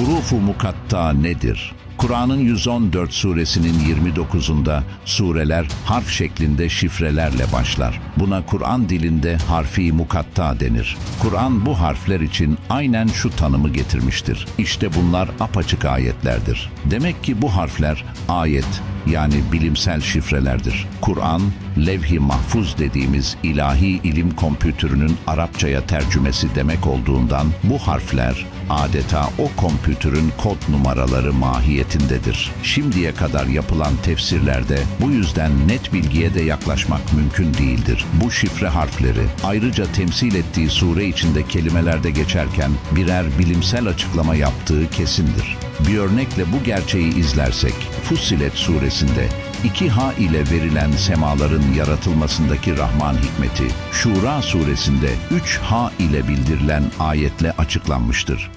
Hurufu mukatta nedir? Kur'an'ın 114 suresinin 29'unda sureler harf şeklinde şifrelerle başlar. Buna Kur'an dilinde harfi mukatta denir. Kur'an bu harfler için aynen şu tanımı getirmiştir. İşte bunlar apaçık ayetlerdir. Demek ki bu harfler ayet yani bilimsel şifrelerdir. Kur'an, levh-i mahfuz dediğimiz ilahi ilim kompütürünün Arapçaya tercümesi demek olduğundan bu harfler adeta o kompütürün kod numaraları mahiyetindedir. Şimdiye kadar yapılan tefsirlerde bu yüzden net bilgiye de yaklaşmak mümkün değildir. Bu şifre harfleri ayrıca temsil ettiği sure içinde kelimelerde geçerken birer bilimsel açıklama yaptığı kesindir. Bir örnekle bu gerçeği izlersek Fussilet suresinde iki ha ile verilen semaların yaratılmasındaki Rahman hikmeti, Şura suresinde üç ha ile bildirilen ayetle açıklanmıştır.